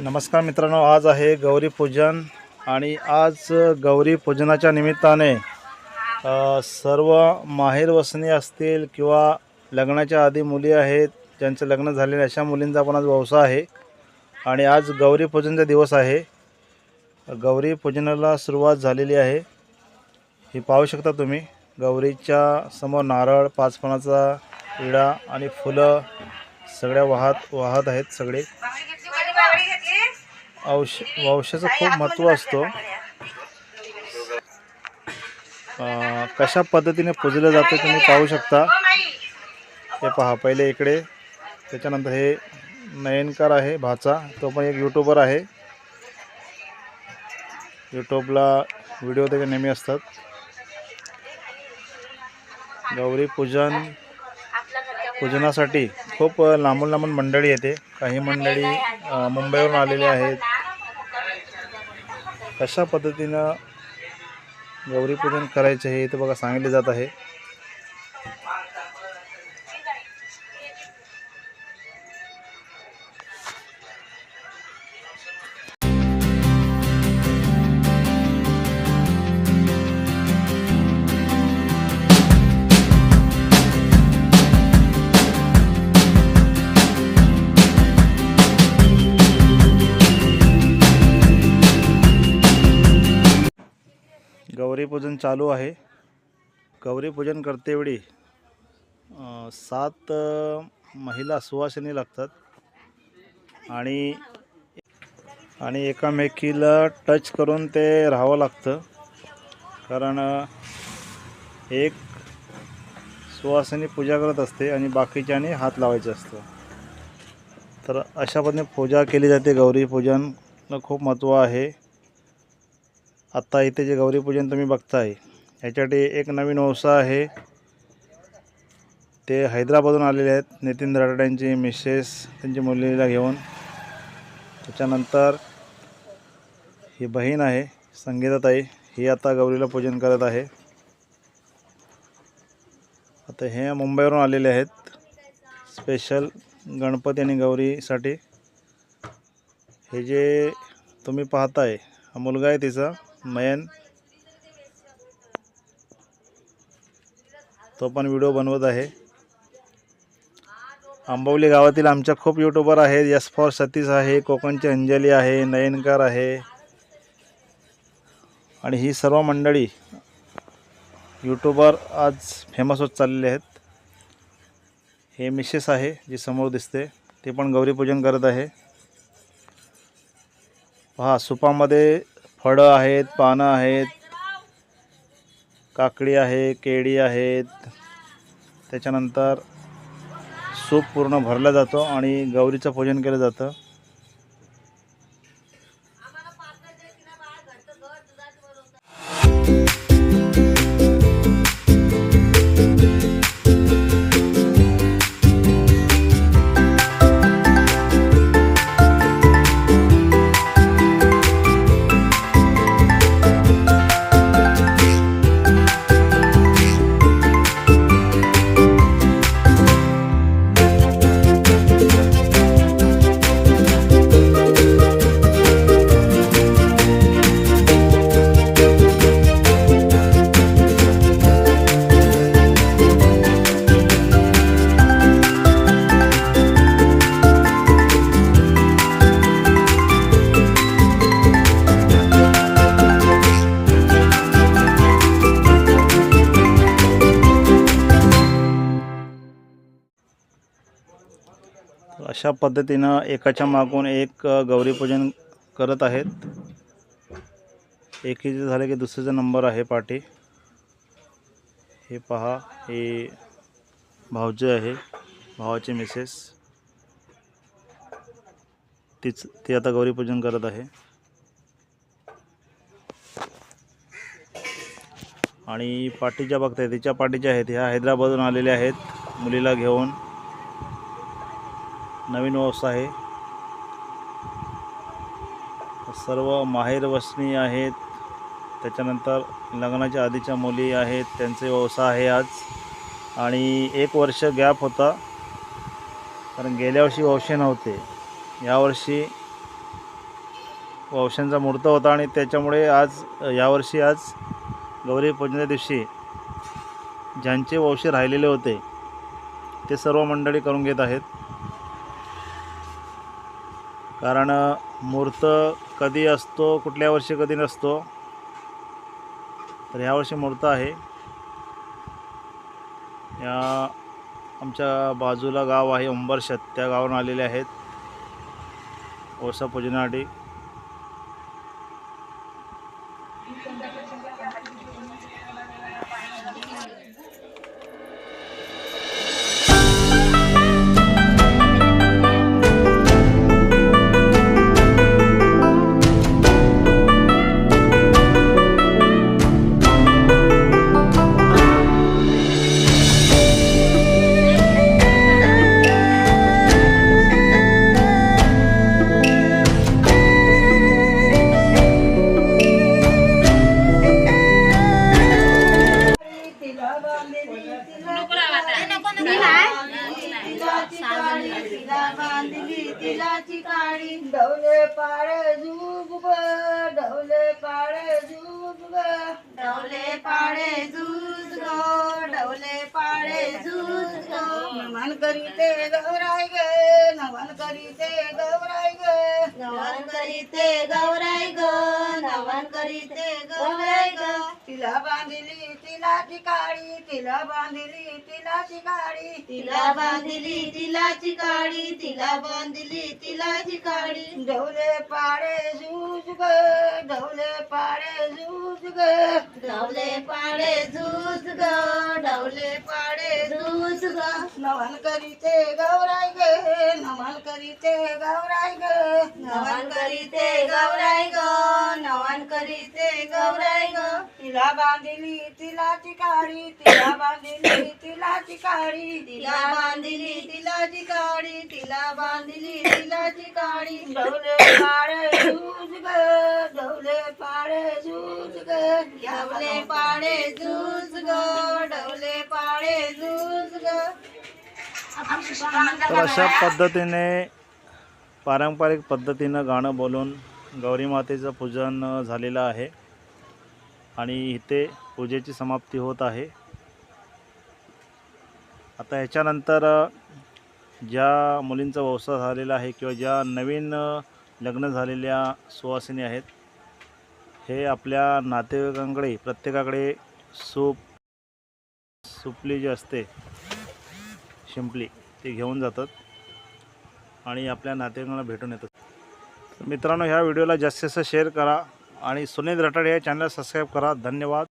नमस्कार मित्रांनो आज आहे गौरी पूजन आणि आज गौरी पूजनाच्या निमित्ताने सर्व माहेर वसनी असतील किंवा लग्नाच्या आधी मुली आहेत ज्यांचं लग्न झालेलं अशा मुलींचा पण आज व्यवसाय आहे. आणि आज गौरी पूजनचा दिवस आहे. गौरी पूजनाला सुरुवात झालेली आहे. ही पाहू शकता तुम्ही गौरीच्या समोर नारळ पाचपणाचा विडा आणि फुलं सगळ्या वाहत वाहत आहेत सगळे. औष वंशाचं खूप महत्त्व असतो. कशा पद्धतीने पूजलं जातं तुम्ही पाहू शकता. हे पहा पहिले इकडे त्याच्यानंतर हे नयनकार आहे भाचा तो पण एक यूट्यूबर आहे. यूट्यूबला व्हिडिओ त्याचे नेहमी असतात. गौरी पूजन पूजनासाठी खूप लांबून लांबून मंडळी येते. काही मंडळी मुंबईवरून आलेले आहेत. कशा पद्धतीनं गौरीपूजन करायचे हे इथं बघा सांगितले जात आहे. गौरीपूजन चालू आहे. गौरीपूजन करतेवेळी सात महिला सुवासिनी लागतात. आणि आणि एकामेकीला टच करून ते राहावं लागतं. कारण एक सुवासिनी पूजा करत असते आणि बाकीच्याने हात लावायचं असतं तर अशा पद्धतीने पूजा केली जाते. गौरी पूजन खूप महत्त्व आहे. आत्ता इथे जे गौरीपूजन तुम्ही बघताय ह्याच्यासाठी एक नवीन व्यवसाय आहे. ते हैदराबादहून आलेले आहेत. नितीन राठोडांची मिसेस त्यांची मुलीला घेऊन. त्याच्यानंतर ही बहीण आहे संगीताताई. ही आता गौरीला पूजन करत आहे. आता हे मुंबईवरून आलेले आहेत. स्पेशल गणपती आणि गौरीसाठी. हे जे तुम्ही पाहताय हा मुलगा आहे तिचा. नयन तो पण व्हिडिओ बनवत आहे. आंबवली गावातील आमच्या खूप यूट्यूबर आहेत. यस फॉर सतीश आहे कोकणची अंजली आहे नयनकार आहे. आणि ही सर्व मंडळी यूट्यूबर आज फेमस होत चाललेले आहेत. हे मिसेस आहे जी समोर दिसते. ते पण गौरीपूजन करत आहे. पहा सुपामध्ये फळं आहेत पानं आहेत काकडी आहे केळी आहेत. त्याच्यानंतर सूप पूर्ण भरला जातो आणि गौरीचं पूजन केलं जातं. अशा पद्धतीनं एकाच्या मागून एक गौरीपूजन करत आहेत. एकीचं झालं की दुसरीचा नंबर आहे पाठी. हे पहा हे भाऊजी आहे भावाचे मिसेस तीच ती आता गौरीपूजन करत आहे. आणि पाठीच्या बघताय तिच्या पाठीच्या आहेत ह्या हैदराबादहून आलेल्या आहेत मुलीला घेऊन. नवीन व्यवसाय आहे. सर्व माहेर वसनी आहेत. त्याच्यानंतर लग्नाच्या आधीच्या मुली आहेत. त्यांचे व्यवसाय आहे आज. आणि एक वर्ष गॅप होता. कारण गेल्या वर्षी व्यवसाय नव्हते. यावर्षी वंशांचा मुहूर्त होता आणि त्याच्यामुळे आज यावर्षी आज गौरी दिवशी ज्यांचे वंश राहिलेले होते ते सर्व मंडळी करून घेत आहेत. कारण मूर्त कधी असतो कुठल्या वर्षी कधी नसतो तर ह्या वर्षी मूर्त आहे. या आमच्या बाजूला गाव आहे उंबरशत. त्या गावानं आलेले आहेत. ओसा पूजनासाठी. तिलाची काळी डवले पाळे झुब ग ढवले पाळे झुब ग ढवले पाळे झूज गो डवले पाळे झूज गो मन करीते गौराय तिलाची काळी तिला बांधिली तिलाची काळी तिला बांधिली तिलाची काळी तिला बांधिली तिलाची काळी ढवले पाडे झूज ग ढवले पाडे झूज ग. ढवले पाडे झूज ग ढवले पाडे नमन करीते गौराय ग. नमन करीते गौराय ग. नमन करीते गौराय ग. नमन करीते गौराय ग. तिला बांधिली तिलाची काळी तिला बांधिली तिलाची काळी तिला बांधिली तिलाची काळी तिला बांधिली तिलाची काळी ढवले पाडे झूज ग ढवले पाडे झूज ग. ढवले पाडे झूज ग. तर अशा पद्धतीने पारंपरिक पद्धतीनं गाणं बोलून गौरी मातेचं पूजन झालेलं आहे. आणि इथे पूजेची समाप्ती होत आहे. आता ह्याच्यानंतर ज्या मुलींचा व्यवसाय झालेला आहे किंवा ज्या नवीन लग्न झालेल्या सुवासिनी आहेत हे आपल्या नातेवाईकांकडे प्रत्येकाकडे सूप सुपली जी असते शिंपली ते घेऊन जातात आणि आपल्या नातेवाईकांना भेटून येतात. तर मित्रांनो ह्या व्हिडिओला जास्तीत जास्त शेअर करा आणि सुनील रटाडे या चॅनल सबस्क्राईब करा. धन्यवाद.